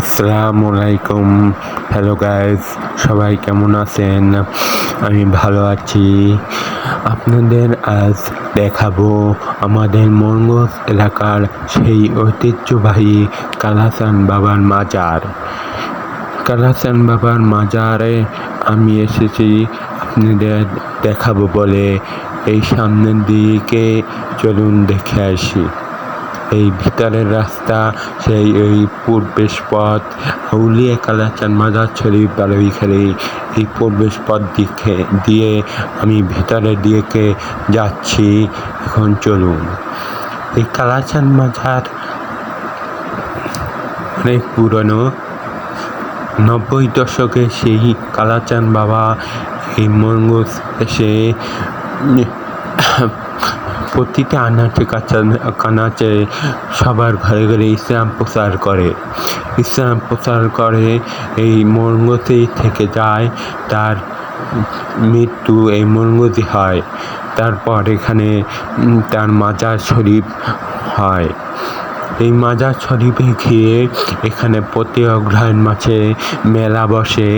আসসালামু আলাইকুম। Hello guys সবাই কেমন আছেন? আমি ভালো আছি। আপনাদের আজ দেখাবো আমাদের মঙ্গল এলাকার সেই ঐতিহ্যবাহী কালাসান বাবার মাজার। কালাসান বাবার মাজারে আমি এসেছি আপনাদের দেখাবো বলে। এই সামনের দিকে চলুন দেখে আসি। এই ভিতরের রাস্তা, সেই এই পূর্বেশ পথ আউলিয়া কালাচান মাজার শরীফ বালুইখালি এই পূর্বেশ পথ দিকে দিয়ে আমি ভিতরের দিকে যাচ্ছি। এখন চলুন। এই কালাচান মাজার অনেক পুরনো নব্বই দশকে সেই কালাচান বাবা এই মঙ্গল এসে প্রতিটা আনাচে কানাচে সবার ঘরে ঘরে ইসলাম প্রচার করে। ইসলাম প্রচার করে এই মর্মতেই থেকে যায়, তার মৃত্যু এই মর্মতি হয়। তারপর এখানে তার মাজার শরীফ হয়। এই মাজার শরীফে গিয়ে এখানে প্রতি অগ্রহায়ণ মাসে মেলা বসে।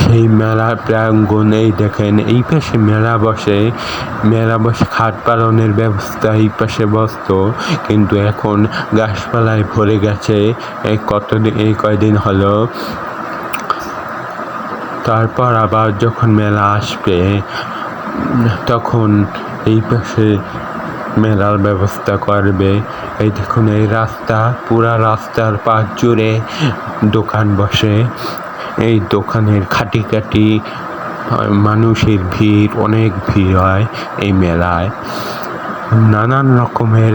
সেই মেলার প্রাঙ্গণ এই দেখেন, এই পাশে মেলা বসে মেলা বসে খাট পালনের ব্যবস্থা এই পাশে বসত। কিন্তু এখন গাছপালায় ভরে গেছে, এই কতদিন, এই কয়দিন হলো? তারপর আবার যখন মেলা আসবে, তখন এই পাশে মেলার ব্যবস্থা করবে। এই দেখুন, এই রাস্তা, পুরা রাস্তার পাশ জুড়ে দোকান বসে। এই দোকানের খাটি খাটি মানুষের ভিড়, অনেক ভিড় হয় এই মেলায়। নানান রকমের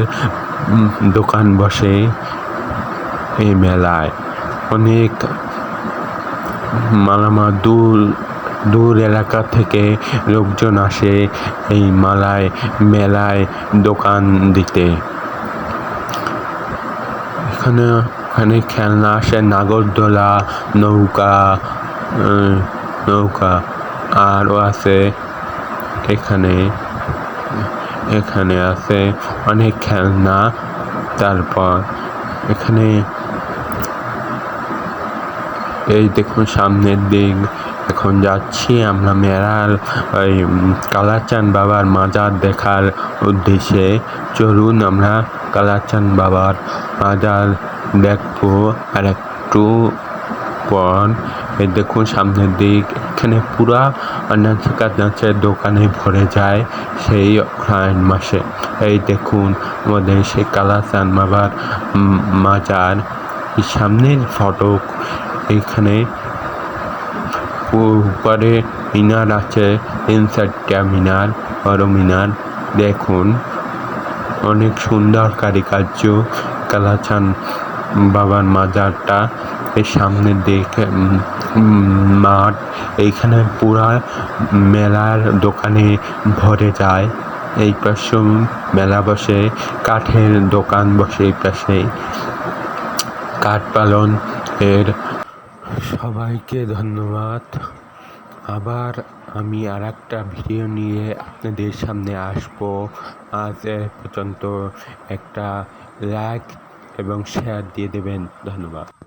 দোকান বসে এই মেলায়। অনেক মালামা দূর দূর এলাকা থেকে লোকজন আসে এই মালায়, মেলায় দোকান দিতে। এখানে ওখানে খেলনা আসে নাগরদোলা, নৌকা নৌকা। আরও আছে এখানে এখানে আছে অনেক খেলনা। তারপর এখানে এই দেখুন সামনের দিক। এখন যাচ্ছি আমরা মেলার ওই কালাচান বাবার মাজার দেখার উদ্দেশ্যে। চলুন আমরা কালাচান বাবার মাজার দেখব আর একটু পর এই দেখুন সামনের দিক, এখানে পুরা নাচে নাচের দোকানে ভরে যায় সেই অগ্রহায়ণ মাসে। এই দেখুন আমাদের সেই কালাচান বাবার মাজার সামনের ফটক এখানে উপরে মিনার আছে চারটা মিনার, বড় মিনার। দেখুন, অনেক সুন্দর কারিকার্য কালাচান বাবার মাজারটা এর সামনের দিকে মাঠ, এইখানে পুরা মেলার দোকানে ভরে যায়। এই পাশে মেলা বসে, কাঠের দোকান বসে এই পাশে। কাঠ পালন এর সবাইকে ধন্যবাদ। আবার আমি আর একটা ভিডিও নিয়ে আপনাদের সামনে আসব। আজ পর্যন্ত একটা লাইক এবং শেয়ার দিয়ে দেবেন। ধন্যবাদ।